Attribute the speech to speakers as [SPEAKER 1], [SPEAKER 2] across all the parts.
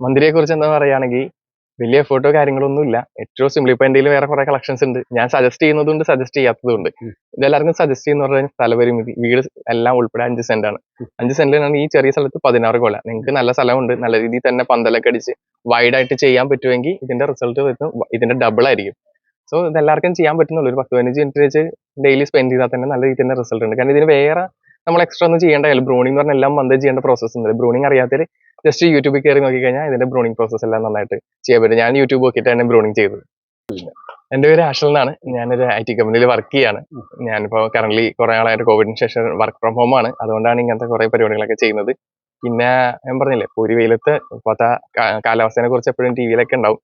[SPEAKER 1] മന്ദിരയെ കുറിച്ച് എന്താ പറയുകയാണെങ്കിൽ വലിയ എഫേർട്ടോ കാര്യങ്ങളൊന്നും ഇല്ല ഏറ്റവും സിമ്പിൾ ഇപ്പൊ എന്തെങ്കിലും വേറെ കുറെ കളക്ഷൻസ് ഉണ്ട്. ഞാൻ സജസ്റ്റ് ചെയ്യുന്നതുകൊണ്ട് സജസ്റ്റ് ചെയ്യാത്തതുണ്ട്.
[SPEAKER 2] ഉം.
[SPEAKER 1] ഇതെല്ലാവർക്കും സജസ്റ്റ് ചെയ്യുന്ന പറഞ്ഞാൽ സ്ഥലപരിമിതി വീട് എല്ലാം ഉൾപ്പെടെ അഞ്ച് സെന്റ് ആണ്. അഞ്ച് സെന്റിലാണ് ഈ ചെറിയ സ്ഥലത്ത് പതിനാറ് കൊല. നിങ്ങൾക്ക് നല്ല സ്ഥലമുണ്ട്. നല്ല രീതിയിൽ തന്നെ പന്തലൊക്കെ അടിച്ച് വൈഡ് ആയിട്ട് ചെയ്യാൻ പറ്റുമെങ്കിൽ ഇതിന്റെ റിസൾട്ട് വരുന്നത് ഇതിന്റെ ഡബിൾ ആയിരിക്കും. സോ ഇതെല്ലാവർക്കും ചെയ്യാൻ പറ്റുന്നുള്ളൂ. ഒരു പത്ത് പതിനഞ്ച് മിനിറ്റ് വെച്ച് ഡെയിലി സ്പെൻഡ് ചെയ്താൽ തന്നെ നല്ല രീതിയിൽ തന്നെ റിസൾട്ട് ഉണ്ട്. കാരണം ഇതിന് വേറെ നമ്മൾ എക്സ്ട്രാ ഒന്നും ചെയ്യേണ്ട കാര്യം ബ്രൂണിംഗ് എന്ന് പറഞ്ഞാൽ എല്ലാം മന്ത് ചെയ്യേണ്ട പ്രോസസ്സ് ഉണ്ട് ബ്രൂണിംഗ് അറിയാത്തവർ ജസ്റ്റ് യൂട്യൂബിൽ കയറി നോക്കി കഴിഞ്ഞാൽ ഇതിന്റെ ബ്രൂണിംഗ് പ്രോസസ്സ് എല്ലാം നന്നായിട്ട് ചെയ്യാൻ പറ്റും. ഞാൻ യൂട്യൂബ് നോക്കിയിട്ട് തന്നെ ബ്രൂണിംഗ് ചെയ്തത്. എന്റെ പേര് ആഷൽ എന്നാണ്. ഞാനൊരു ഐ ടി കമ്പനിയിൽ വർക്ക് ചെയ്യാണ്. ഞാനിപ്പോൾ കറന്റ് കുറെ നാളായിട്ട് കോവിഡിന് ശേഷം വർക്ക് ഫ്രം ഹോം ആണ്. അതുകൊണ്ടാണ് ഇങ്ങനത്തെ കുറെ പരിപാടികളൊക്കെ ചെയ്യുന്നത്. പിന്നെ ഞാൻ പറഞ്ഞില്ലേ ഒരു വെയിലത്ത് ഇപ്പോഴത്തെ കാലാവസ്ഥയെ കുറിച്ച് എപ്പോഴും ടി വിയിലൊക്കെ ഉണ്ടാവും.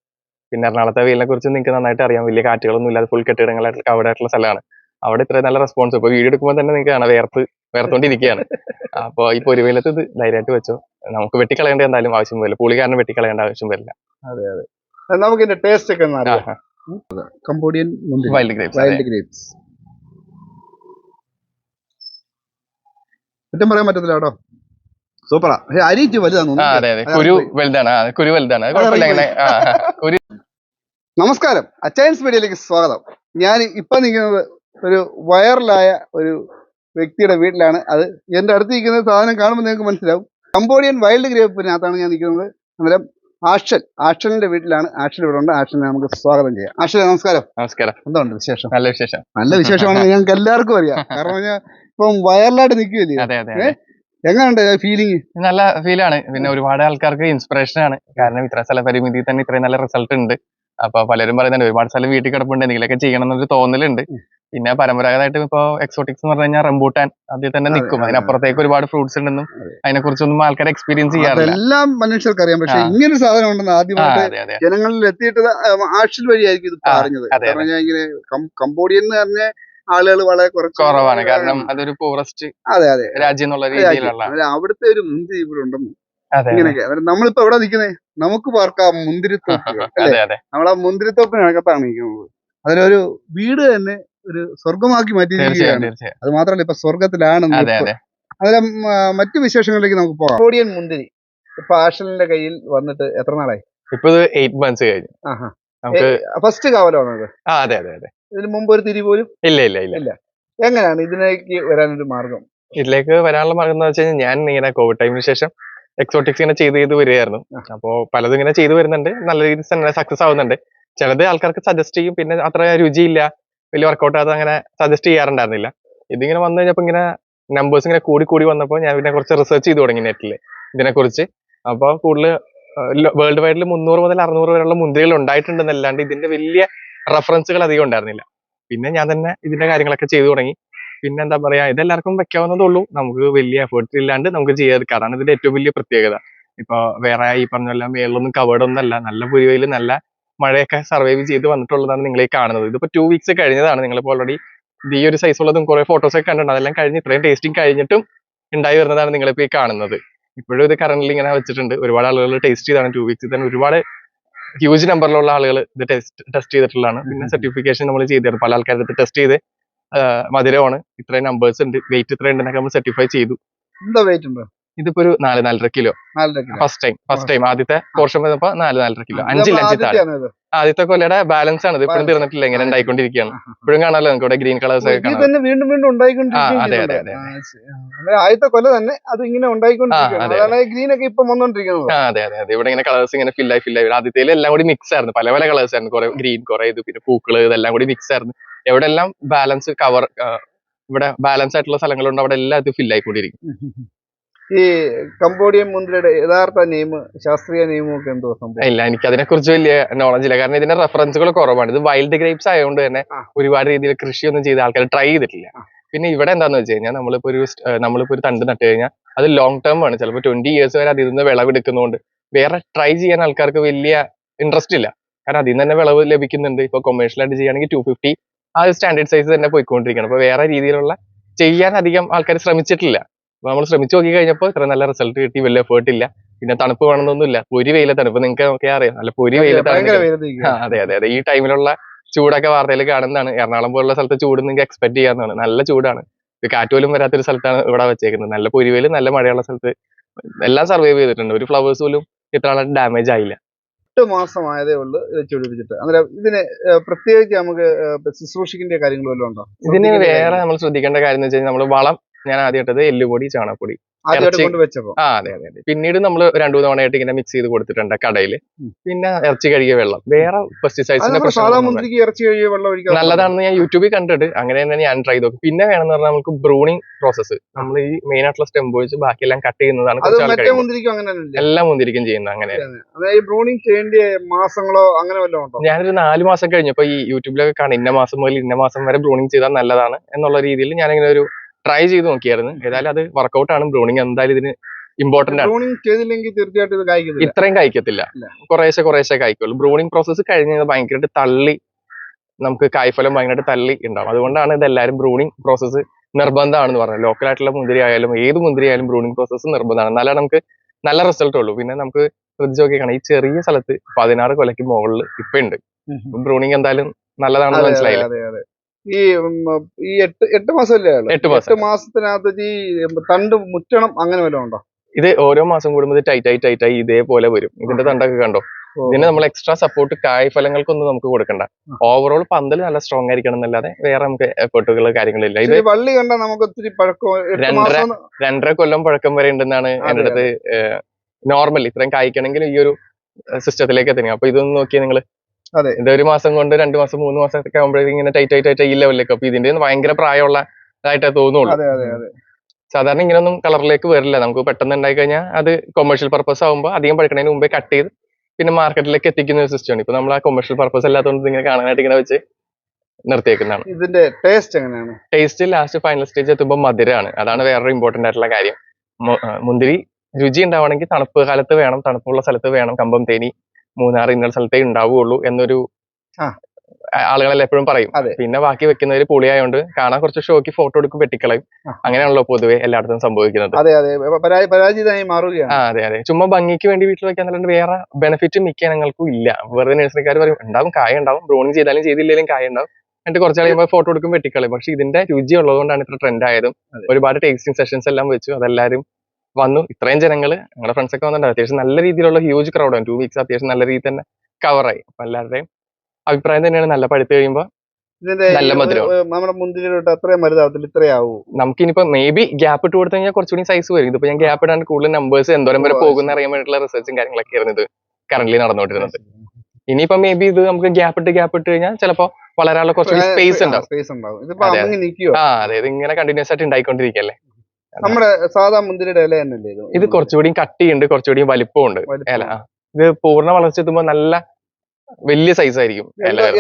[SPEAKER 1] പിന്നെ എറണാകുളത്തെ വെയിലിനെ കുറിച്ച് നിങ്ങൾക്ക് നന്നായിട്ട് അറിയാം. വലിയ കാറ്റുകളൊന്നും ഇല്ലാതെ ഫുൾ കെട്ടിടങ്ങളായിട്ട് അവിടെ ആയിട്ടുള്ള സ്ഥലമാണ്. അവിടെ ഇത്രയും നല്ല റെസ്പോൺസ് ഇപ്പൊ വീഡിയോ എടുക്കുമ്പോൾ തന്നെ നിങ്ങൾക്ക് കാണാം. വേർത്ത് വേർത്തോണ്ടിരിക്കുകയാണ് അപ്പോൾ ഈ പൊരുവെയിലത്ത് ഇത് ധൈര്യമായിട്ട് വെച്ചോ. നമുക്ക് വെട്ടിക്കളയേണ്ട എന്തായാലും ആവശ്യം വരില്ല. പുളി കാരണം വെട്ടിക്കളയേണ്ട ആവശ്യം വരില്ല.
[SPEAKER 2] നമുക്ക് ഇതിന്റെ ടേസ്റ്റ് ഒക്കെ Cambodian
[SPEAKER 1] wild grapes
[SPEAKER 2] wild grapes കുറ്റം പറയാൻ പറ്റത്തില്ല കേട്ടോ. സൂപ്പറാ. പക്ഷെ അരി
[SPEAKER 1] അതെ അതെ. കുരു വലുതാണ്. കുരു വലുതാണ്. അത് കുരു
[SPEAKER 2] നമസ്കാരം. അച്ചയൻസ് മീഡിയയിലേക്ക് സ്വാഗതം. ഞാൻ ഇപ്പൊ നിൽക്കുന്നത് ഒരു വൈറലായ ഒരു വ്യക്തിയുടെ വീട്ടിലാണ്. അത് എന്റെ അടുത്ത് നിൽക്കുന്ന സാധനം കാണുമ്പോൾ നിങ്ങൾക്ക് മനസ്സിലാവും. കമ്പോഡിയൻ വൈൽഡ് ഗ്രേപ്പിനകത്താണ് ഞാൻ നിൽക്കുന്നത്. അന്നേരം ആഷൻ ആഷനിന്റെ വീട്ടിലാണ്. ആഷൻ ഇവിടെ ഉണ്ട്. ആഷനെ നമുക്ക് സ്വാഗതം ചെയ്യാം. ആഷലെ നമസ്കാരം.
[SPEAKER 1] നമസ്കാരം.
[SPEAKER 2] എന്തുണ്ട് വിശേഷം?
[SPEAKER 1] നല്ല വിശേഷം.
[SPEAKER 2] നല്ല വിശേഷമാണ് ഞങ്ങൾക്ക് എല്ലാവർക്കും അറിയാം. കാരണം ഞാൻ ഇപ്പം വയറിലായിട്ട് നിൽക്കുകയല്ലേ?
[SPEAKER 1] അതെ അതെ
[SPEAKER 2] ഏ? എങ്ങനെയുണ്ട് ഫീലിംഗ്
[SPEAKER 1] നല്ല ഫീലാണ് പിന്നെ ഒരുപാട് ആൾക്കാർക്ക് ഇൻസ്പിറേഷൻ ആണ്. കാരണം ഇത്ര സ്ഥല പരിമിതി തന്നെ ഇത്രയും നല്ല റിസൾട്ട് ഉണ്ട്. അപ്പൊ പലരും പറയുന്നുണ്ട് ഒരുപാട് സ്ഥലം വീട്ടിൽ കിടപ്പുണ്ട്. എന്തെങ്കിലുമൊക്കെ ചെയ്യണം എന്നൊരു തോന്നലുണ്ട്. പിന്നെ പരമ്പരാഗതമായിട്ട് ഇപ്പൊ എക്സോട്ടിക്സ് എന്ന് പറഞ്ഞു കഴിഞ്ഞാൽ റംബൂട്ടാൻ അതിൽ തന്നെ നിൽക്കും.
[SPEAKER 2] അതെ,
[SPEAKER 1] അതിനപ്പുറത്തേക്ക് ഒരുപാട് ഫ്രൂട്ട്സ് ഉണ്ടെന്നും അതിനെ കുറിച്ചൊന്നും ആൾക്കാർ എക്സ്പീരിയൻസ് ചെയ്യാറില്ല.
[SPEAKER 2] അതെല്ലാം മനുഷ്യർക്ക് അറിയാം. പക്ഷെ ഇങ്ങനെ സാധനം ഉണ്ടെന്ന് ആദ്യമായിട്ട് ജനങ്ങളിൽ എത്തിയിട്ട് ആക്ഷൻ വഴിയായിരിക്കും ഇത് പറഞ്ഞത് കാരണം ഞാൻ ഇങ്ങനെ കംബോഡിയൻ എന്ന് പറഞ്ഞ ആളുകൾ വളരെ
[SPEAKER 1] കുറവാണ്. കാരണം അതൊരു ഫോറസ്റ്റ്
[SPEAKER 2] അതെ അതെ.
[SPEAKER 1] രാജ്യം എന്നുള്ള രീതിയിലുള്ള
[SPEAKER 2] അവിടുത്തെ ഒരു മുന്തിരി ഇവിടെ ഉണ്ടെന്ന്. ഇങ്ങനെയൊക്കെ. അന്നേരം നമ്മളിപ്പോ എവിടെ നിൽക്കുന്നത് നമുക്ക് പാർക്കാം
[SPEAKER 1] മുന്തിരിത്തോപ്പ്
[SPEAKER 2] നമ്മളാ മുന്തിരിത്തോപ്പിനകത്താണ് നിൽക്കുന്നത്. അതിലൊരു വീട് തന്നെ ഒരു സ്വർഗമാക്കി മാറ്റിയിരിക്കുകയാണ്. അത് മാത്രമല്ല ഇപ്പൊ സ്വർഗത്തിലാണ്
[SPEAKER 1] അതെ
[SPEAKER 2] മറ്റു വിശേഷങ്ങളിലേക്ക് നമുക്ക് പോകാം. കോടിയൻ മുന്തിരി. ഇപ്പൊ ആഷലിന്റെ കയ്യിൽ വന്നിട്ട് എത്ര നാളായി?
[SPEAKER 1] ഇപ്പൊ എയ്റ്റ് മന്ത്സ് കഴിഞ്ഞു. നമുക്ക്
[SPEAKER 2] ഫസ്റ്റ് കാവലാണോ ഇത്
[SPEAKER 1] അതെ അതെ അതെ.
[SPEAKER 2] ഇതിന് മുമ്പ് ഒരു തിരി പോലും?
[SPEAKER 1] ഇല്ല ഇല്ല ഇല്ല. ഇല്ല.
[SPEAKER 2] എങ്ങനെയാണ് ഇതിലേക്ക് വരാനൊരു മാർഗം?
[SPEAKER 1] ഇതിലേക്ക് വരാനുള്ള മാർഗം എന്ന് വെച്ച് കഴിഞ്ഞാൽ ഞാൻ ഇങ്ങനെ കോവിഡ് ടൈമിന് ശേഷം എക്സോട്ടിക്സ് ഇങ്ങനെ ചെയ്ത് ചെയ്ത് വരികയായിരുന്നു. അപ്പോ പലതും ഇങ്ങനെ ചെയ്തു വരുന്നുണ്ട്. നല്ല രീതിയിൽ തന്നെ സക്സസ് ആവുന്നുണ്ട്. ചിലത് ആൾക്കാർക്ക് സജസ്റ്റ് ചെയ്യും. പിന്നെ അത്ര രുചിയില്ല. വലിയ വർക്കൗട്ട് അത് അങ്ങനെ സജസ്റ്റ് ചെയ്യാറുണ്ടായിരുന്നില്ല. ഇതിങ്ങനെ വന്നു കഴിഞ്ഞപ്പോൾ ഇങ്ങനെ നമ്പേഴ്സ് ഇങ്ങനെ കൂടി കൂടി വന്നപ്പോൾ ഞാൻ ഇതിനെ കുറച്ച് റിസർച്ച് ചെയ്തു തുടങ്ങി നെറ്റിൽ ഇതിനെക്കുറിച്ച്. അപ്പോൾ കൂടുതൽ വേൾഡ് വൈഡിൽ മുന്നൂറ് മുതൽ അറുന്നൂറ് വരെയുള്ള മുന്തിരികൾ ഉണ്ടായിട്ടുണ്ടെന്നല്ലാണ്ട് ഇതിന്റെ വലിയ റെഫറൻസുകൾ അധികം ഉണ്ടായിരുന്നില്ല. പിന്നെ ഞാൻ തന്നെ ഇതിന്റെ കാര്യങ്ങളൊക്കെ ചെയ്തു തുടങ്ങി. പിന്നെ എന്താ പറയാ ഇതെല്ലാവർക്കും വെക്കാവുന്നതേ ഉള്ളൂ. നമുക്ക് വലിയ എഫേർട്ട് ഇല്ലാണ്ട് നമുക്ക് ചെയ്തെടുക്കാം അതാണ് ഇതിന്റെ ഏറ്റവും വലിയ പ്രത്യേകത. ഇപ്പൊ വേറെ ഈ പറഞ്ഞ പോലെ മേളിലൊന്നും കവേർഡ് ഒന്നല്ല നല്ല പുരുവയിൽ നല്ല മഴയൊക്കെ സർവൈവ് ചെയ്ത് വന്നിട്ടുള്ളതാണ് നിങ്ങൾ ഈ കാണുന്നത്. ഇതിപ്പോ ടു വീക്സ് കഴിഞ്ഞതാണ്. നിങ്ങളിപ്പോൾ ഓൾറെഡി ഈ ഒരു സൈസ് ഉള്ളതും കുറെ ഫോട്ടോസ് ഒക്കെ കണ്ടിട്ടുണ്ട്. അതെല്ലാം കഴിഞ്ഞ് ഇത്രയും ടേസ്റ്റിംഗ് കഴിഞ്ഞിട്ടും ഉണ്ടായി വരുന്നതാണ് നിങ്ങളിപ്പോ ഈ കാണുന്നത്. ഇപ്പോഴും ഇത് കറന്റ് ഇങ്ങനെ വെച്ചിട്ടുണ്ട്. ഒരുപാട് ആളുകൾ ടേസ്റ്റ് ചെയ്താണ് ടു വീക്സ് തന്നെ. ഒരുപാട് ഹ്യൂജ് നമ്പറിലുള്ള ആളുകൾ ഇത് ടെസ്റ്റ് ടെസ്റ്റ് ചെയ്തിട്ടുള്ളതാണ്. പിന്നെ സർട്ടിഫിക്കേഷൻ നമ്മൾ ചെയ്തിരുന്നു. പല ആൾക്കാരുടെ ടെസ്റ്റ് ചെയ്ത് മധുരമാണ്. ഇത്രയും നമ്പേഴ്സ് ഉണ്ട്. വെയിറ്റ് ഇത്രയും ഉണ്ടെന്നൊക്കെ നമ്മൾ സർട്ടിഫൈ ചെയ്തു.
[SPEAKER 2] എന്താ വെയിറ്റ് ഉണ്ട്?
[SPEAKER 1] ഇതിപ്പോ ഒരു നാല് നാലര kilo. First time first time ആദ്യത്തെ പോർഷൻ വന്നപ്പോ നാല് നാലര കിലോ. അഞ്ചിൽ അഞ്ച് താഴെ. ആദ്യത്തെ കൊല്ലയുടെ ബാലൻസ് ആണ്. ഇത് ഇപ്പോഴും തീർന്നിട്ടില്ല. ഇങ്ങനെ ഉണ്ടായിക്കൊണ്ടിരിക്കുകയാണ്. ഇപ്പോഴും കാണാമല്ലോ നമുക്ക് ഇവിടെ ഗ്രീൻ കളേഴ്സ് ഒക്കെ കാണാം.
[SPEAKER 2] വീണ്ടും വീണ്ടും ആദ്യത്തെ കൊല്ല തന്നെ അത് ഇങ്ങനെ ഉണ്ടായിക്കൊണ്ടിരിക്കുകയാണ്. ഗ്രീൻ ഒക്കെ ഇപ്പൊ വന്നോണ്ടിരിക്കുന്നത്.
[SPEAKER 1] അതെ അതെ അതെ. ഇവിടെ ഇങ്ങനെ കളേഴ്സ് ഇങ്ങനെ ഫില്ലായി ഫില്ലായി ആദ്യത്തെ എല്ലാം കൂടി മിക്സ് ആയിരുന്നു. പല പല കളേഴ്സ് ആയിരുന്നു. കുറെ ഗ്രീൻ കുറെ ഇത് പിന്നെ പൂക്കൾ ഇതെല്ലാം കൂടി മിക്സ് ആയിരുന്നു. എവിടെ എല്ലാം ബാലൻസ് കവർ ഇവിടെ ബാലൻസ് ആയിട്ടുള്ള സ്ഥലങ്ങളുണ്ട് അവിടെ എല്ലാം ഇത് ഫിൽ ആയിക്കൊണ്ടിരിക്കും.
[SPEAKER 2] ഈ കംബോഡിയൻ മുന്തിരിയുടെ യഥാർത്ഥ നെയ്മ് ശാസ്ത്രീയ നെയിമും ഒക്കെ എന്തോ സംഭവം?
[SPEAKER 1] ഇല്ല എനിക്ക് അതിനെ കുറിച്ച് വലിയ നോളജ് ഇല്ല. കാരണം ഇതിന്റെ റെഫറൻസുകൾ കുറവാണ്. ഇത് വൈൽഡ് ഗ്രേപ്സ് ആയതുകൊണ്ട് തന്നെ ഒരുപാട് രീതിയിൽ കൃഷിയൊന്നും ചെയ്ത ആൾക്കാർ ട്രൈ ചെയ്തിട്ടില്ല. പിന്നെ ഇവിടെ എന്താന്ന് വെച്ച് കഴിഞ്ഞാൽ നമ്മളിപ്പോ ഒരു നമ്മളിപ്പോ ഒരു തണ്ട് നട്ട് കഴിഞ്ഞാൽ അത് ലോങ് ടേം ആണ്. ചിലപ്പോൾ ട്വന്റി ഇയേഴ്സ് വരെ അതിൽ നിന്ന് വിളവെടുക്കുന്നതുകൊണ്ട് വേറെ ട്രൈ ചെയ്യാൻ ആൾക്കാർക്ക് വലിയ ഇൻട്രസ്റ്റ് ഇല്ല. കാരണം അതിൽ നിന്ന് തന്നെ വിളവ് ലഭിക്കുന്നുണ്ട്. ഇപ്പൊ കൊമേഴ്ഷ്യൽ ആയിട്ട് ചെയ്യുകയാണെങ്കിൽ ടു ഫിഫ്റ്റി ആ ഒരു സ്റ്റാൻഡേർഡ് സൈസ് തന്നെ പോയിക്കൊണ്ടിരിക്കണം അപ്പൊ വേറെ രീതിയിലുള്ള ചെയ്യാൻ അധികം ആൾക്കാർ ശ്രമിച്ചിട്ടില്ല. നമ്മൾ ശ്രമിച്ചു നോക്കി കഴിഞ്ഞപ്പോൾ ഇത്ര നല്ല റിസൾട്ട് കിട്ടി വലിയ എഫേർട്ട് ഇല്ല. പിന്നെ തണുപ്പ് വേണമെന്നൊന്നുമില്ല. പൊരി വെയിലെ തണുപ്പ് നിങ്ങൾക്ക് ഒക്കെ അറിയാം. അല്ല പൊരി വെയിലത്താണ് അതെ അതെ അതെ. ഈ ടൈമിലുള്ള ചൂടൊക്കെ വാർത്തയിൽ കാണുന്നതാണ്. എറണാകുളം പോലുള്ള സ്ഥലത്ത് ചൂട് നിങ്ങൾക്ക് എക്സ്പെക്ട് ചെയ്യാവുന്നതാണ്. നല്ല ചൂടാണ്. ഇത് കാറ്റ് പോലും വരാത്തൊരു സ്ഥലത്താണ് ഇവിടെ വെച്ചേക്കുന്നത്. നല്ല പൊരിവേൽ നല്ല മഴയുള്ള സ്ഥലത്ത് എല്ലാം സർവൈവ് ചെയ്തിട്ടുണ്ട്. ഒരു ഫ്ലവേഴ്സ് പോലും ഇത്ര ഡാമേജ് ആയില്ല.
[SPEAKER 2] എട്ട് മാസമായതേ ഉള്ളൂ ചൂടിപ്പിച്ചിട്ട്. അങ്ങനെ അന്നേരം ഇതിന് പ്രത്യേകിച്ച് നമുക്ക് ശുശ്രൂഷിക്കേണ്ട കാര്യങ്ങൾ വല്ലതും ഉണ്ടോ?
[SPEAKER 1] ഇതിന് വേറെ നമ്മൾ ശ്രദ്ധിക്കേണ്ട കാര്യം എന്ന് വെച്ച് കഴിഞ്ഞാൽ നമ്മൾ വളം ഞാൻ ആദ്യം ഇട്ടത് എല്ലുപൊടി ചാണകപ്പൊടി ആ അതെ അതെ അതെ. പിന്നീട് നമ്മൾ രണ്ടു മൂന്ന് തവണയായിട്ട് ഇങ്ങനെ മിക്സ് ചെയ്ത് കൊടുത്തിട്ടുണ്ട് കടയിൽ പിന്നെ ഇറച്ചി കഴുകിയ വെള്ളം. വേറെ
[SPEAKER 2] ഒഴിക്കാൻ
[SPEAKER 1] നല്ലതാണെന്ന് ഞാൻ യൂട്യൂബിൽ കണ്ടിട്ട് അങ്ങനെ തന്നെ ഞാൻ ട്രൈ ചെയ്തു. പിന്നെ വേണമെന്ന് പറഞ്ഞാൽ നമുക്ക് ബ്രൂണിങ് പ്രോസസ്സ് നമ്മൾ ഈ മെയിൻ ആയിട്ടുള്ള സ്റ്റെമ്പ് വെച്ച് ബാക്കിയെല്ലാം കട്ട് ചെയ്യുന്നതാണ് എല്ലാം മുന്തിരിക്കും ചെയ്യുന്നത് അങ്ങനെ.
[SPEAKER 2] ബ്രൂണിങ് ചെയ്യേണ്ട മാസങ്ങളോ അങ്ങനെ വല്ലതും
[SPEAKER 1] ഞാനൊരു നാല് മാസം കഴിഞ്ഞപ്പോ ഈ യൂട്യൂബിലൊക്കെ കാണാം. ഇന്ന മാസം മുതൽ ഇന്ന മാസം വരെ ബ്രൂണിങ് ചെയ്താൽ നല്ലതാണ് എന്നുള്ള രീതിയിൽ ഞാനിങ്ങനെ ഒരു ട്രൈ ചെയ്ത് നോക്കിയായിരുന്നു. ഏതായാലും അത് വർക്കൗട്ട് ആണ്. ബ്രൂണിങ് എന്തായാലും ഇതിന് ഇമ്പോർട്ടന്റ് ആണ്.
[SPEAKER 2] ചെയ്തില്ലെങ്കിൽ തീർച്ചയായിട്ടും
[SPEAKER 1] ഇത്രയും കഴിക്കത്തില്ല. കുറേശ്ശെ കുറേശ്ശെ കഴിക്കുള്ളൂ ബ്രൂണിങ് പ്രോസസ്സ് കഴിഞ്ഞ് കഴിഞ്ഞാൽ ഭയങ്കരമായിട്ട് തള്ളി നമുക്ക് കായ്ഫലം ഭയങ്കരമായിട്ട് തള്ളി ഉണ്ടാവും. അതുകൊണ്ടാണ് ഇത് എല്ലാവരും ബ്രൂണിങ് പ്രോസസ്സ് നിർബന്ധമാണെന്ന് പറഞ്ഞത്. ലോക്കൽ ആയിട്ടുള്ള മുന്തിരി ആയാലും ഏത് മുന്തിരി ആയാലും ബ്രൂണിങ് പ്രോസസ്സ് നിർബന്ധമാണ്. എന്നാലേ നമുക്ക് നല്ല റിസൾട്ട് ഉള്ളൂ. പിന്നെ നമുക്ക് ശ്രദ്ധിച്ച് നോക്കിയാണ് ഈ ചെറിയ സ്ഥലത്ത് പതിനാറ് കൊലയ്ക്ക് മുകളിൽ ഇപ്പൊ ഉണ്ട് ബ്രൂണിങ് എന്തായാലും നല്ലതാണെന്ന് മനസ്സിലായില്ലേ?
[SPEAKER 2] ഈ ഈ എട്ട് എട്ട് മാസമല്ലേ ഉള്ളൂ?
[SPEAKER 1] എട്ട് മാസം.
[SPEAKER 2] എട്ട് മാസത്തിനകത്ത് ഈ തണ്ട് മുറ്റണം അങ്ങനെ വല്ലതും ഉണ്ടോ?
[SPEAKER 1] ഇത് ഓരോ മാസം കൂടുമ്പോൾ ടൈറ്റ് ആയി ടൈറ്റ് ആയി ഇതേപോലെ വരും. ഇതിന്റെ തണ്ടൊക്കെ കണ്ടോ? ഇതിന് നമ്മൾ എക്സ്ട്രാ സപ്പോർട്ട് കായ് ഫലങ്ങൾക്കൊന്നും നമുക്ക് കൊടുക്കണ്ട. ഓവറോൾ പന്തൽ നല്ല സ്ട്രോങ് ആയിരിക്കണം എന്നല്ലാതെ വേറെ നമുക്ക് എഫേർട്ടുകൾ കാര്യങ്ങളില്ല. ഇത്
[SPEAKER 2] വള്ളി കണ്ട നമുക്ക് ഒത്തിരി
[SPEAKER 1] രണ്ടര- രണ്ടര കൊല്ലം പഴക്കം വരെ ഉണ്ടെന്നാണ് എന്റെ അടുത്ത് നോർമൽ ഇത്രയും കായ്ക്കണമെങ്കിൽ ഈ ഒരു സിസ്റ്റത്തിലേക്ക് എത്തണം. അപ്പൊ ഇതൊന്നും നോക്കിയാൽ നിങ്ങൾ
[SPEAKER 2] അതെ.
[SPEAKER 1] ഇത് ഒരു മാസം കൊണ്ട് രണ്ട് മാസം മൂന്ന് മാസം ഒക്കെ ആകുമ്പോഴേക്കും ഇങ്ങനെ ടൈറ്റ് ആയിട്ട് ടൈറ്റ് ഈ ലെവലിലേക്ക് അപ്പൊ ഇതിന്റെ ഭയങ്കര പ്രായമുള്ള ഇതായിട്ടേ തോന്നുള്ളൂ. സാധാരണ ഇങ്ങനെയൊന്നും കളറിലേക്ക് വരില്ല. നമുക്ക് പെട്ടെന്ന് ഉണ്ടായി കഴിഞ്ഞാൽ അത് കൊമേഴ്ഷ്യൽ പർപ്പസ് ആകുമ്പോൾ അധികം പഴുക്കണതിന് മുമ്പേ കട്ട് ചെയ്ത് പിന്നെ മാർക്കറ്റിലേക്ക് എത്തിക്കുന്ന ഒരു സിസ്റ്റമാണ് ഇപ്പൊ നമ്മൾ ആ കൊമേഴ്ഷ്യൽ പർപ്പസ് അല്ലാത്തതുകൊണ്ട് ഇങ്ങനെ കാണാനായിട്ട് ഇങ്ങനെ വെച്ച് നിർത്തിയേക്കുന്നതാണ്.
[SPEAKER 2] ഇതിന്റെ ടേസ്റ്റ് എങ്ങനെയാണ്?
[SPEAKER 1] ടേസ്റ്റ് ലാസ്റ്റ് ഫൈനൽ സ്റ്റേജ് എത്തുമ്പോൾ മധുരമാണ് അതാണ് വേറൊരു ഇമ്പോർട്ടന്റ് ആയിട്ടുള്ള കാര്യം. മുന്തിരി രുചി ഉണ്ടാവണമെങ്കിൽ തണുപ്പ് കാലത്ത് വേണം തണുപ്പുള്ള സ്ഥലത്ത് വേണം കമ്പം തേനി മൂന്നാർ ഇന്ന സ്ഥലത്തേ ഉണ്ടാവുകയുള്ളൂ എന്നൊരു ആളുകളെല്ലാം എപ്പോഴും പറയും. പിന്നെ ബാക്കി വെക്കുന്നവര് പുളിയായോണ്ട് കാണാൻ കുറച്ച് ഷോക്ക് ഫോട്ടോ എടുക്കും വെട്ടിക്കളയും. അങ്ങനെയാണല്ലോ പൊതുവെ എല്ലായിടത്തും സംഭവിക്കുന്നത്.
[SPEAKER 2] അതെ അതെ. പരാജിതമായി മാറുകയാണ്.
[SPEAKER 1] അതെ അതെ. ചുമ്മാ ഭംഗിക്ക് വേണ്ടി വീട്ടിൽ വെക്കാൻ അല്ലാണ്ട് വേറെ ബെനിഫിറ്റ് മിക്ക ഞങ്ങൾക്കും ഇല്ല. വെറുതെ നഴ്സറിക്കാർ പറയും ഉണ്ടാവും കായ ഉണ്ടാവും ബ്രോണിങ് ചെയ്താലും ചെയ്തില്ലെങ്കിലും കായ ഉണ്ടാവും എന്നിട്ട് കുറച്ച് കഴിയുമ്പോൾ ഫോട്ടോ എടുക്കും വെട്ടിക്കളയും. പക്ഷെ ഇതിന്റെ രുചി ഉള്ളതുകൊണ്ടാണ് ഇത്ര ട്രെൻഡ് ആയതും. ഒരുപാട് ടേസ്റ്റിംഗ് സെഷൻസ് എല്ലാം വെച്ചു. അതെല്ലാരും വന്നു. ഇത്രയും ജനങ്ങൾ ഞങ്ങളുടെ ഫ്രണ്ട്സ് ഒക്കെ വന്നിട്ടുണ്ട് അത്യാവശ്യം നല്ല രീതിയിലുള്ള ഹ്യൂജ് ക്രൗഡാണ് ടു വീക്സ് അത്യാവശ്യം നല്ല രീതിയിൽ തന്നെ കവറായി അപ്പൊ എല്ലാവരുടെയും അഭിപ്രായം തന്നെയാണ്. നല്ല പഠിത്തം കഴിയുമ്പോൾ നല്ല മധുരം.
[SPEAKER 2] നമുക്ക് നമ്മുടെ മുന്തിരിയിലോട്ട് അത്രയും മരുതാവത്തില്ല ഇത്രയാവൂ
[SPEAKER 1] നമുക്കിനിപ്പോ മേ ബി ഗ്യാപ്പ് ഇട്ട് കൊടുത്തു കഴിഞ്ഞാൽ കുറച്ചുകൂടി സൈസ് വരും. ഇതിപ്പോ ഞാൻ ഗ്യാപ്പ് ഇടാണ്ട് കൂടുതൽ നമ്പേഴ്സ് എന്തോരം വരെ പോകുന്ന അറിയാൻ വേണ്ടിയിട്ടുള്ള റിസർച്ചും കാര്യങ്ങളൊക്കെ ആയിരുന്നു ഇത് കറന്റ് നടന്നുകൊണ്ടിരുന്നത്. ഇനിയിപ്പോ മേ ബി ഇത് നമുക്ക് ഗ്യാപ്പ് ഇട്ട് ഗ്യാപ്പ് ഇട്ട് കഴിഞ്ഞാൽ ചിലപ്പോ വളരാനുള്ള കുറച്ചുകൂടി സ്പേസ് ഉണ്ടാവും.
[SPEAKER 2] സ്പേസ് ഉണ്ടാവും. ഇതിപ്പോ
[SPEAKER 1] അതെ,
[SPEAKER 2] അമ്മങ്ങി നിൽക്കുവോ
[SPEAKER 1] ആ അതെ ഇങ്ങനെ കണ്ടിന്യൂസ് ആയിട്ട് ഉണ്ടായിക്കൊണ്ടിരിക്കല്ലേ
[SPEAKER 2] നമ്മുടെ സാധാ മുന്തിരിയുടെ ഇല തന്നെയല്ലേ ഇത്?
[SPEAKER 1] കുറച്ചുകൂടി കട്ടിയുണ്ട് കുറച്ചുകൂടി വലിപ്പമുണ്ട്
[SPEAKER 2] വലിപ്പം.
[SPEAKER 1] ഇല. ഇത് പൂർണ വളർച്ച എത്തുമ്പോൾ നല്ല വലിയ സൈസ് ആയിരിക്കും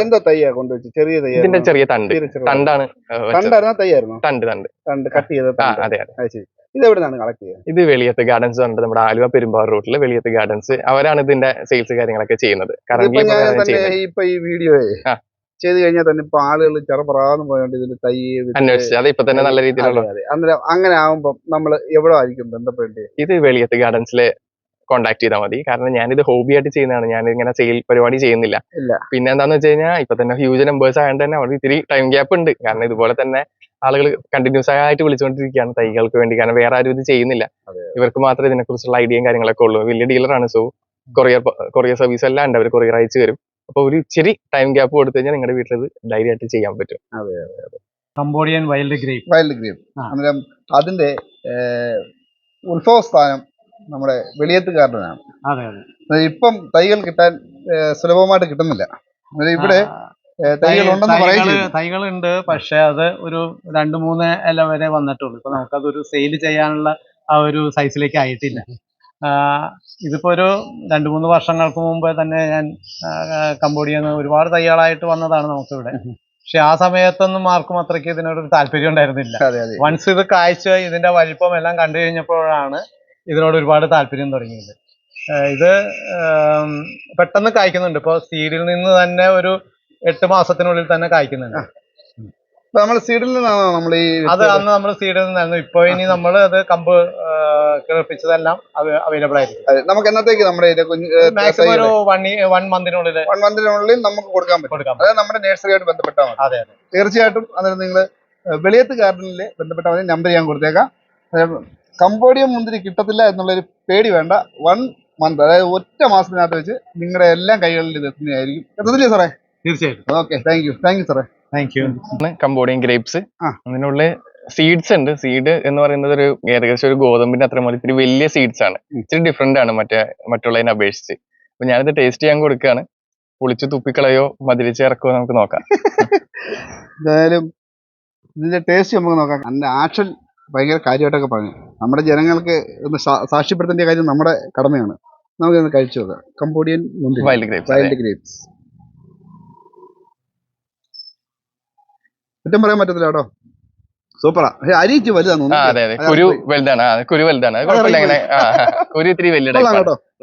[SPEAKER 2] എന്താ തയ്യാ കൊണ്ടുവച്ച്? ചെറിയ
[SPEAKER 1] ഇതിന്റെ
[SPEAKER 2] തയ്യായിരുന്നു
[SPEAKER 1] ചെറിയ തണ്ട്. തണ്ടാണ്.
[SPEAKER 2] തണ്ടായിരുന്ന? തയ്യായിരുന്നു?
[SPEAKER 1] തണ്ട് തണ്ട്.
[SPEAKER 2] തണ്ട് കട്ട് ചെയ്ത
[SPEAKER 1] അതെ അതെ.
[SPEAKER 2] ഇത് എവിടെയാണ് കളക്ട് ചെയ്യുക?
[SPEAKER 1] ഇത് വെളിയത്ത് ഗാർഡൻസ് ഉണ്ട് നമ്മുടെ ആലുവ പെരുമ്പാവൂർ റൂട്ടിൽ വെളിയത്ത് ഗാർഡൻസ് അവരാണ് ഇതിന്റെ സെയിൽസ് കാര്യങ്ങളൊക്കെ ചെയ്യുന്നത്.
[SPEAKER 2] ഇപ്പൊ ഈ വീഡിയോ. ചെയ്ത് കഴിഞ്ഞാൽ തന്നെ ഇപ്പൊ ആളുകൾ ചെറുപ്രാന്ന് പോയോണ്ട് ഇതിന്റെ തൈ അന്വേഷിച്ചു
[SPEAKER 1] അന്വേഷിച്ച് അത് ഇപ്പൊ തന്നെ നല്ല രീതിയിലുള്ള.
[SPEAKER 2] അന്നേരം അങ്ങനെ ആവുമ്പോ നമ്മൾ എവിടെ ആയിരിക്കും ബന്ധപ്പെട്ട്
[SPEAKER 1] ഇത് വെളിയത്ത് ഗാർഡൻസിൽ കോണ്ടാക്ട് ചെയ്താൽ മതി. കാരണം ഞാനിത് ഹോബി ആയിട്ട് ചെയ്യുന്നതാണ്. ഞാൻ ഇങ്ങനെ സെയിൽ പരിപാടി ചെയ്യുന്നില്ല. പിന്നെ എന്താന്ന് വെച്ച് കഴിഞ്ഞാൽ ഇപ്പൊ തന്നെ ഹ്യൂജ് നമ്പേഴ്സ് ആയതുകൊണ്ട് തന്നെ അവിടെ ഇത്തിരി ടൈം ഗ്യാപ്പ് ഉണ്ട്. കാരണം ഇതുപോലെ തന്നെ ആളുകൾ കണ്ടിന്യൂസ് ആയിട്ട് വിളിച്ചുകൊണ്ടിരിക്കുകയാണ് തൈകൾക്ക് വേണ്ടി. കാരണം വേറെ ആരും ഇത് ചെയ്യുന്നില്ല. ഇവർക്ക് മാത്രമേ ഇതിനെക്കുറിച്ചുള്ള ഐഡിയയും കാര്യങ്ങളൊക്കെ ഉള്ളൂ. വലിയ ഡീലറാണ് സോ കൊറിയർ കൊറിയർ സർവീസ് എല്ലാം ഉണ്ട്. അവർ കൊറിയർ അയച്ചു തരും. അപ്പൊ ഒരു ഇച്ചിരി ടൈം ഗ്യാപ്പ് കൊടുത്തു കഴിഞ്ഞാൽ നിങ്ങളുടെ വീട്ടിൽ ഇത് ആയിട്ട് ചെയ്യാൻ പറ്റും. അതെ അതെ.
[SPEAKER 3] Cambodian wild grape
[SPEAKER 2] wild
[SPEAKER 3] grape.
[SPEAKER 2] അന്നേരം അതിന്റെ ഉത്ഭവസ്ഥാനം നമ്മുടെ വെളിയത്തുകാരനാണ്.
[SPEAKER 3] അതെ അതെ.
[SPEAKER 2] ഇപ്പം തൈകൾ കിട്ടാൻ സുലഭമായിട്ട് കിട്ടുന്നില്ല. ഇവിടെ ഏർ, തൈകൾ ഉണ്ട്
[SPEAKER 3] തൈകളുണ്ട് പക്ഷെ അത് ഒരു രണ്ട് മൂന്ന് ഇല വരെ വന്നിട്ടുള്ളൂ. ഇപ്പൊ നമുക്കതൊരു സെയിൽ ചെയ്യാനുള്ള ആ ഒരു സൈസിലേക്ക് ആയിട്ടില്ല. ആ, ഇതിപ്പോ ഒരു രണ്ട് മൂന്ന് വർഷങ്ങൾക്ക് മുമ്പേ തന്നെ ഞാൻ കമ്പോഡിയ ഒരുപാട് തയ്യാറായിട്ട് വന്നതാണ് നമുക്കിവിടെ. പക്ഷെ ആ സമയത്തൊന്നും ആർക്കും അത്രയ്ക്ക് ഇതിനോടൊരു താല്പര്യം ഉണ്ടായിരുന്നില്ല. വൺസ് ഇത് കാഴ്ച ഇതിന്റെ വലിപ്പം എല്ലാം കണ്ടു കഴിഞ്ഞപ്പോഴാണ് ഇതിനോട് ഒരുപാട് താല്പര്യം തുടങ്ങിയത്. ഇത് പെട്ടെന്ന് കായ്ക്കുന്നുണ്ട്. ഇപ്പോൾ സീഡിൽ നിന്ന് തന്നെ ഒരു എട്ട് മാസത്തിനുള്ളിൽ തന്നെ കായ്ക്കുന്നുണ്ട്.
[SPEAKER 2] നമ്മൾ സീഡിൽ നിന്നാണോ നമ്മൾ ഈ
[SPEAKER 3] അത് അന്ന് നമ്മൾ സീഡിൽ നിന്നായിരുന്നു. ഇപ്പൊ ഇനി നമ്മൾ അത് കമ്പ് കിളപ്പിച്ചതെല്ലാം അവൈലബിൾ ആയിരിക്കും.
[SPEAKER 2] നമുക്ക് എന്നത്തേക്ക് നമ്മുടെ
[SPEAKER 3] മാക്സിമം ഒരു വൺ വൺ മന്തിനുള്ളിൽ
[SPEAKER 2] വൺ മന്തിനുള്ളിൽ നമുക്ക് കൊടുക്കാൻ പറ്റും. അതായത് നമ്മുടെ നേഴ്സറിയായിട്ട് ബന്ധപ്പെട്ടാൽ മതി.
[SPEAKER 3] അതെ അതെ.
[SPEAKER 2] തീർച്ചയായിട്ടും അന്നേരം നിങ്ങൾ വെളിയത്ത് ഗാർഡനിൽ ബന്ധപ്പെട്ടാൽ മതി നമ്പർ ഞാൻ കൊടുത്തേക്കാം. കമ്പോഡിയം മുന്തിരി കിട്ടത്തില്ല എന്നുള്ളൊരു പേടി വേണ്ട. വൺ മന്ത് അതായത് ഒറ്റ മാസത്തിനകത്ത് വെച്ച് നിങ്ങളുടെ എല്ലാം കൈകളിൽ ഇത് എത്തുന്നതായിരിക്കും. എത്തത്തില്ലേ സാറേ?
[SPEAKER 3] തീർച്ചയായിട്ടും.
[SPEAKER 2] Okay thank you thank you സാറേ.
[SPEAKER 3] താങ്ക് യു
[SPEAKER 1] കംബോഡിയൻ ഗ്രേപ്സ് അതിനുള്ള സീഡ്സ് ഉണ്ട്. സീഡ് എന്ന് പറയുന്നത് ഒരു ഏകദേശം ഒരു ഗോതമ്പിന്റെ അത്ര മതി ഇത്തിരി വലിയ സീഡ്സ് ആണ്. ഇത്തിരി ഡിഫറെന്റ് ആണ് മറ്റേ മറ്റുള്ളതിനെ അപേക്ഷിച്ച്. അപ്പൊ ഞാനിത് ടേസ്റ്റ് ചെയ്യാൻ കൊടുക്കുകയാണ്. പൊളിച്ച് തുപ്പിക്കളയോ മതിരിച്ച് ഇറക്കുമോ നമുക്ക് നോക്കാം.
[SPEAKER 2] എന്തായാലും ഇതിന്റെ ടേസ്റ്റ് നമുക്ക് നോക്കാം. അതിന്റെ ആക്ഷൻ ഭയങ്കര കാര്യമായിട്ടൊക്കെ പറഞ്ഞു. നമ്മുടെ ജനങ്ങൾക്ക് ഒന്ന് സാക്ഷ്യപ്പെടുത്തേണ്ട കാര്യം നമ്മുടെ കടമയാണ്. നമുക്കൊന്ന് കഴിച്ചു നോക്കാം. Cambodian
[SPEAKER 1] wild grapes
[SPEAKER 2] wild grapes കുറ്റം പറയാൻ പറ്റത്തില്ല കേട്ടോ. സൂപ്പറാ. പക്ഷെ തോന്നുന്നു
[SPEAKER 1] അതെ അതെ.
[SPEAKER 2] അത്
[SPEAKER 1] കുരു വലുതാണ്. കുരു വലുതാണ്. കുഴപ്പമില്ല. കുരു ഇത്തിരി വലിയ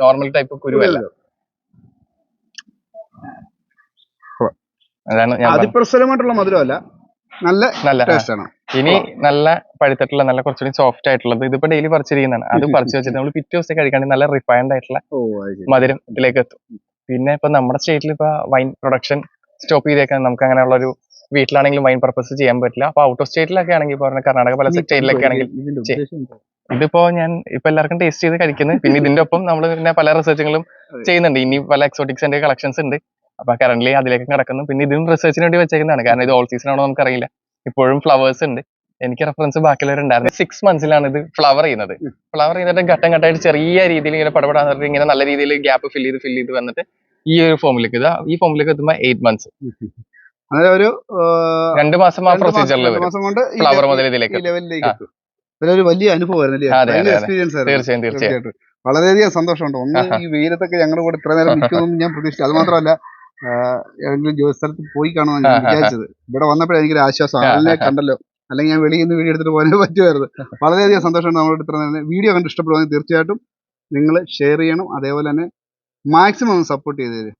[SPEAKER 1] നോർമൽ ടൈപ്പ് കുരു വല്ല അതാണ് ഞാൻ പറഞ്ഞത്.
[SPEAKER 2] അതിപ്രസരമായിട്ടുള്ള മധുരമല്ല. നല്ല
[SPEAKER 1] നല്ല ആ. ഇനി നല്ല പഴുത്തിട്ടുള്ള നല്ല കുറച്ചുകൂടി സോഫ്റ്റ് ആയിട്ടുള്ളത് ഇതിപ്പോ ഡെയിലി പറിച്ചിരിക്കുന്നതാണ്. അത് പറിച്ചു വെച്ചിട്ട് നമ്മൾ പിറ്റേ ദിവസം കഴിക്കാണെങ്കിൽ നല്ല റിഫൈൻഡ് ആയിട്ടുള്ള മധുരം ഇതിലേക്ക് എത്തും. പിന്നെ ഇപ്പൊ നമ്മുടെ സ്റ്റേറ്റിൽ ഇപ്പൊ വൈൻ പ്രൊഡക്ഷൻ സ്റ്റോപ്പ് ചെയ്തേക്കാൻ നമുക്ക് അങ്ങനെയുള്ള ഒരു വീട്ടിലാണെങ്കിലും വൈൻ പർപ്പസ് ചെയ്യാൻ പറ്റില്ല. അപ്പൊ ഔട്ട് ഓഫ് സ്റ്റേറ്റിലൊക്കെ ആണെങ്കിൽ പറഞ്ഞ കർണാടക പല സ്റ്റേറ്റിലൊക്കെ ആണെങ്കിൽ? ഇതിപ്പോ ഞാൻ ഇപ്പൊ എല്ലാവർക്കും ടേസ്റ്റ് ചെയ്ത് കഴിക്കുന്നത് പിന്നെ ഇതിന്റെ ഒപ്പം നമ്മൾ പിന്നെ പല റിസർച്ചുകളും ചെയ്യുന്നുണ്ട്. ഇനി പല എക്സോട്ടിക്സിന്റെ കളക്ഷൻസ് ഉണ്ട്. അപ്പൊ കറന്റ് അതിലേക്ക് കിടക്കുന്നു. പിന്നെ ഇതും റിസർച്ചിന് വേണ്ടി വെച്ചേക്കുന്നതാണ്. കാരണം ഇത് ഓൾ സീസൺ ആണോ നമുക്കറിയില്ല. ഇപ്പോഴും ഫ്ലവേഴ്സ് ഉണ്ട്. എനിക്ക് റെഫറൻസ് ബാക്കിയുള്ളവരുണ്ടായിരുന്നു. സിക്സ് മന്ത്സിലാണ് ഇത് ഫ്ലവർ ചെയ്യുന്നത്. ഫ്ലവർ ചെയ്തിട്ട് ഘട്ടം ഘട്ടമായിട്ട് ചെറിയ രീതിയിൽ ഇങ്ങനെ പടപെടാൻ ഇങ്ങനെ നല്ല രീതിയിൽ ഗ്യാപ്പ് ഫില്ല് ചെയ്ത് ഫില്ല് ചെയ്ത് വന്നിട്ട് ഈ ഒരു ഫോമിലേക്ക് ഇത് ഈ ഫോമിലേക്ക് എത്തുമ്പോൾ എയ്റ്റ് മന്ത്സ്
[SPEAKER 2] അതായത് ഒരു
[SPEAKER 1] രണ്ട് മാസം
[SPEAKER 2] മാസം- കൊണ്ട്
[SPEAKER 1] ഫ്ലവർ മുതൽ ഇതിലേക്ക്
[SPEAKER 2] ലെവലിലേക്ക്. എത്തും. വലിയ അനുഭവമായിരുന്നു
[SPEAKER 1] അതെ,
[SPEAKER 2] എക്സ്പീരിയൻസ്
[SPEAKER 1] തീർച്ചയായും
[SPEAKER 2] തീർച്ചയായിട്ടും. വളരെയധികം സന്തോഷമുണ്ട്. ഒന്ന് ഈ വെയിലത്തൊക്കെ ഞങ്ങളുടെ കൂടെ ഇത്ര നേരം നിൽക്കുമെന്ന് ഞാൻ പ്രതീക്ഷിച്ചു. അത് മാത്രമല്ല ഏതെങ്കിലും ജോലി സ്ഥലത്ത് പോയി കാണുമെന്ന് ഞാൻ വിചാരിച്ചത്. ഇവിടെ വന്നപ്പോഴേ എനിക്കൊരു ആശ്വാസം.
[SPEAKER 1] അല്ലെ
[SPEAKER 2] ആളിനെ കണ്ടല്ലോ. അല്ലെങ്കിൽ ഞാൻ വെളിയിൽ നിന്ന് വീഡിയോ എടുത്തിട്ട് പോകാനേ പറ്റുമായിരുന്നു. വളരെയധികം സന്തോഷമുണ്ട് നമ്മളോട് ഇത്ര നേരം. വീഡിയോ കണ്ട് ഇഷ്ടപ്പെടുവാണെങ്കിൽ തീർച്ചയായിട്ടും നിങ്ങൾ ഷെയർ ചെയ്യണം. അതേപോലെ തന്നെ മാക്സിമം സപ്പോർട്ട് ചെയ്ത് തരും